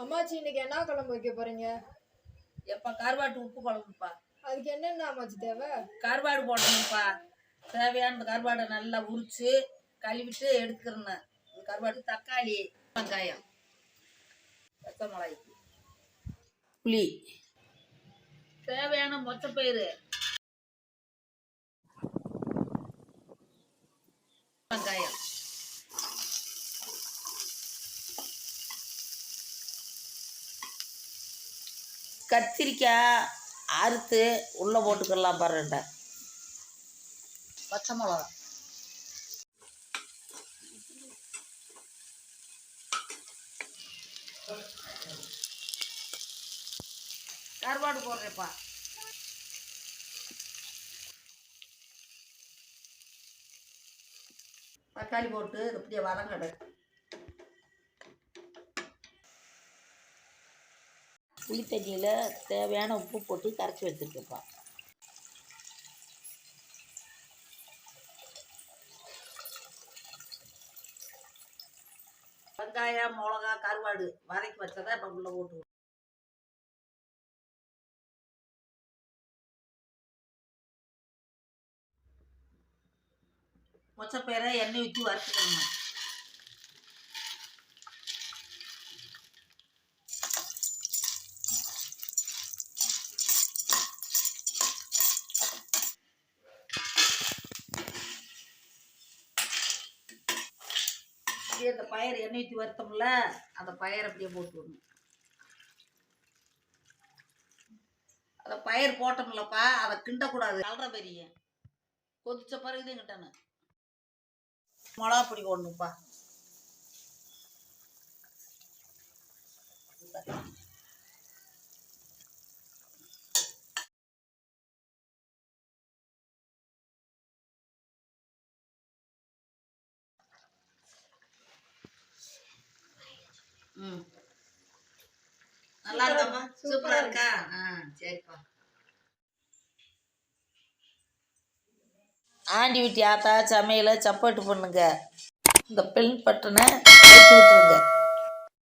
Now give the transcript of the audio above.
அம்மாச்சி இன்னைக்கு என்ன குழம்பு வைக்க போறீங்க? எப்பா கருவாட்டு உப்பு குழம்புப்பா. அதுக்கு என்னென்ன அம்மாச்சி தேவை? கருவாடு போடணும்ப்பா. தேவையான கருவாடை நல்லா உரிச்சு கழுவிட்டு எடுத்துக்கிறேன். கருவாடு தக்காளி வெங்காயம் பச்சை மிளகாய் புளி. தேவையான மொச்சப்பயிறு. வெங்காயம். கத்திரிக்காய் அறுத்து உள்ளே போட்டுக்கலாம் பாருண்ட பச்சை மிளகா. கருவாடு போடுறேப்பா. தக்காளி போட்டு இப்படியே வதங்கடு. புளி தண்ணியில் தேவையான உப்பு போட்டு கரைச்சி வச்சுருக்கப்பா வெங்காயம் மிளகா கருவாடு வதக்கி வச்சதை இப்போ உள்ள போட்டு மொச்சப்பேரை எண்ணெய் ஊற்றி வறுத்துக்கணும். அப்படியே அந்த பயிர் எண்ணெய் ஊற்றி வறுத்தோம்ல அந்த பயிரை அப்படியே போட்டு விடணும் அந்த பயிர் போட்டோம்லப்பா அதை கிண்டக்கூடாது. கலர பெரிய. கொதிச்ச பிறகு இது கிட்டணும் மிளகா பொடி போடணும்ப்பா. ம். நல்லா இருக்காப்பா சூப்பரா இருக்கா. ஆ சரிப்பா. ஆண்டி வீட்டு ஆத்தா சமையலை சப்பாட்டு பண்ணுங்க இந்த பெண் பட்டனை விட்டுருங்க.